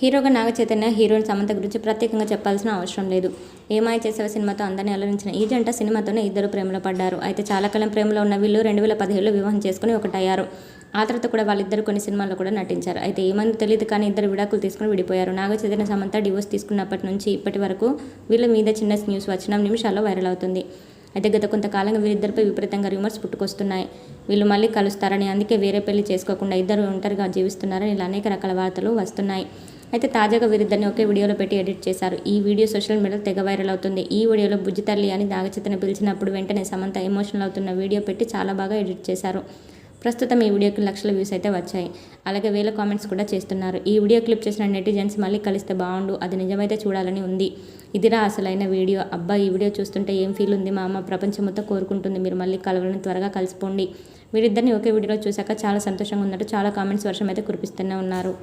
హీరోగా నాగ చైతన్య హీరోయిన్ సమంత గురించి ప్రత్యేకంగా చెప్పాల్సిన అవసరం లేదు. ఏమాయ చేసేవ సినిమాతో అందరినీ అలరించిన ఈ జంట సినిమాతోనే ఇద్దరు ప్రేమలో పడ్డారు. అయితే చాలా కాలం ప్రేమలో ఉన్న వీళ్ళు రెండు వేల పదిహేడులో వివాహం చేసుకుని ఒకటయ్యారు. ఆ తర్వాత కూడా వాళ్ళిద్దరు కొన్ని సినిమాల్లో కూడా నటించారు. అయితే ఏమంది తెలియదు కానీ ఇద్దరు విడాకులు తీసుకుని విడిపోయారు. నాగ చైతన్య సమంత డివోర్స్ తీసుకున్నప్పటి నుంచి ఇప్పటి వరకు వీళ్ళ మీద చిన్న న్యూస్ వచ్చిన నిమిషాల్లో వైరల్ అవుతుంది. అయితే గత కొంతకాలంగా వీరిద్దరిపై విపరీతంగా రూమర్స్ పుట్టుకొస్తున్నాయి. వీళ్ళు మళ్ళీ కలుస్తారని అందుకే వేరే పెళ్ళి చేసుకోకుండా ఇద్దరు ఒంటరిగా జీవిస్తున్నారని ఇలా అనేక రకాల వార్తలు వస్తున్నాయి. అయితే తాజాగా వీరిద్దరిని ఒకే వీడియోలో పెట్టి ఎడిట్ చేశారు. ఈ వీడియో సోషల్ మీడియాలో తెగ వైరల్ అవుతుంది. ఈ వీడియోలో బుజ్జి తల్లి అని నాగచైతన్య పిలిచినప్పుడు వెంటనే సమంత ఎమోషనల్ అవుతున్న వీడియో పెట్టి చాలా బాగా ఎడిట్ చేశారు. ప్రస్తుతం ఈ వీడియోకి లక్షల వ్యూస్ అయితే వచ్చాయి. అలాగే వేల కామెంట్స్ కూడా చేస్తున్నారు. ఈ వీడియో క్లిప్ చేసిన నెటిజన్స్ మళ్ళీ కలిస్తే బాగుండు. అది నిజమైతే చూడాలని ఉంది. ఇదిరా అసలైన వీడియో. అబ్బా ఈ వీడియో చూస్తుంటే ఏం ఫీల్ ఉంది? మా అమ్మ ప్రపంచం మొత్తం కోరుకుంటుంది. మీరు మళ్ళీ కలవాలని త్వరగా కలిసిపోండి. వీరిద్దరిని ఒకే వీడియోలో చూశాక చాలా సంతోషంగా ఉన్నట్టు చాలా కామెంట్స్ వర్షం అయితే కురిపిస్తూనే ఉన్నారు.